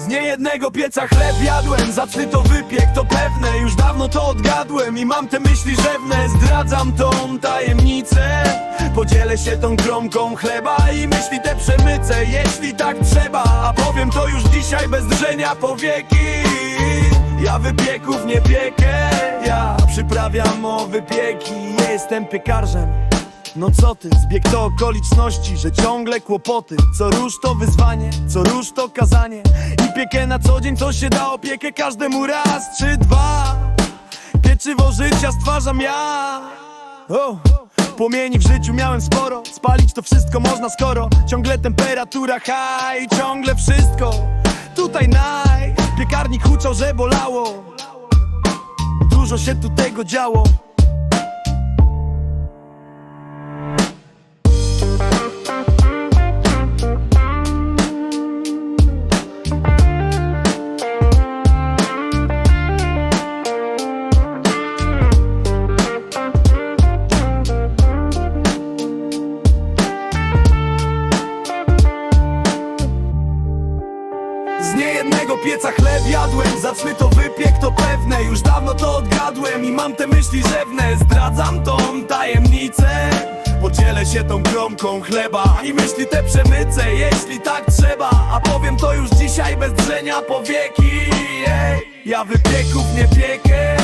Z niejednego pieca chleb jadłem Zacny to wypiek, to pewne. Już dawno to odgadłem I mam te myśli rzewne. Zdradzam tą tajemnicę Podzielę się tą kromką chleba I myśli te przemycę Jeśli tak trzeba. A powiem to już dzisiaj bez drżenia powieki Ja wypieków nie piekę Ja przyprawiam o wypieki. Jestem piekarzem no co ty, zbieg to okoliczności, że ciągle kłopoty. Co róż to wyzwanie, co róż to kazanie. I piekę na co dzień to się da opiekę każdemu raz czy dwa. Pieczywo życia stwarzam ja. O, Płomieni w życiu miałem sporo. Spalić to wszystko można skoro. Ciągle temperatura high Ciągle wszystko Tutaj naj. Piekarnik huczał, że bolało. Dużo się tu tego działo pieca chleb jadłem. Zacny to wypiek, to pewne. Już dawno to odgadłem I mam te myśli rzewne. Zdradzam tą tajemnicę. Podzielę się tą kromką chleba I myśli te przemycę Jeśli tak trzeba. A powiem to już dzisiaj bez drzenia powieki Ja wypieków nie piekę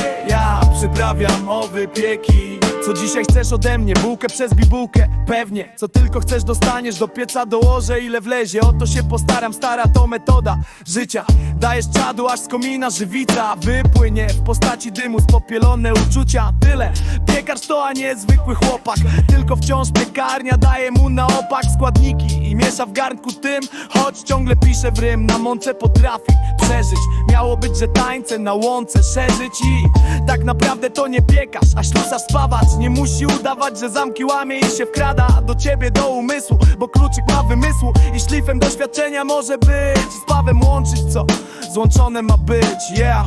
przyprawiam o wypieki. Co dzisiaj chcesz ode mnie? Bułkę przez bibułkę? Pewnie, co tylko chcesz dostaniesz Do pieca dołożę ile wlezie. O to się postaram, stara to metoda Życia, dajesz czadu aż z komina żywica Wypłynie. W postaci dymu Spopielone uczucia, tyle. Piekarz to a nie zwykły chłopak. Tylko wciąż piekarnia daje mu na opak Składniki i miesza w garnku tym Choć ciągle pisze w rym. Na mące potrafi przeżyć. Miało być, że tańce na łące szerzyć I tak naprawdę to nie piekarz A ślusarz spawacz Nie musi udawać, że zamki łamie i się wkrada Do ciebie do umysłu Bo kluczyk ma wymysłu I szlifem doświadczenia może być. Z łączyć co złączone ma być Yeah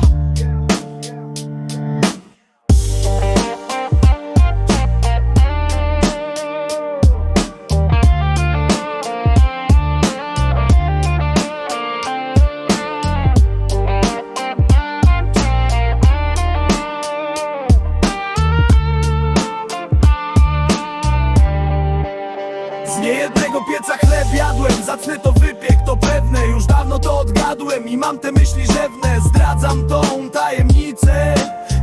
niejednego pieca chleb jadłem Zacny to wypiek, to pewne Już dawno to odgadłem I mam te myśli rzewne. Zdradzam tą tajemnicę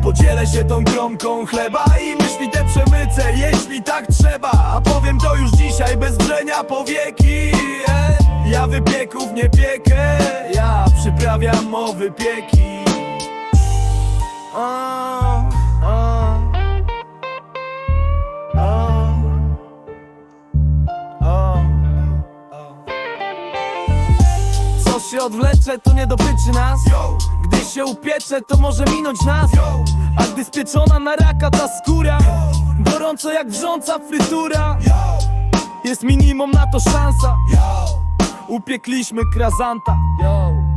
Podzielę się tą kromką chleba I myśli te przemycę Jeśli tak trzeba. A powiem to już dzisiaj bez drzenia powieki Ej, Ja wypieków nie piekę Ja przyprawiam o wypieki. A, się odwlecze, to nie dotyczy nas. Gdy się upiecze, to może minąć nas. A gdy spieczona na raka ta skóra Gorąco jak wrząca frytura. Jest minimum na to szansa. Upiekliśmy krazanta. Bye.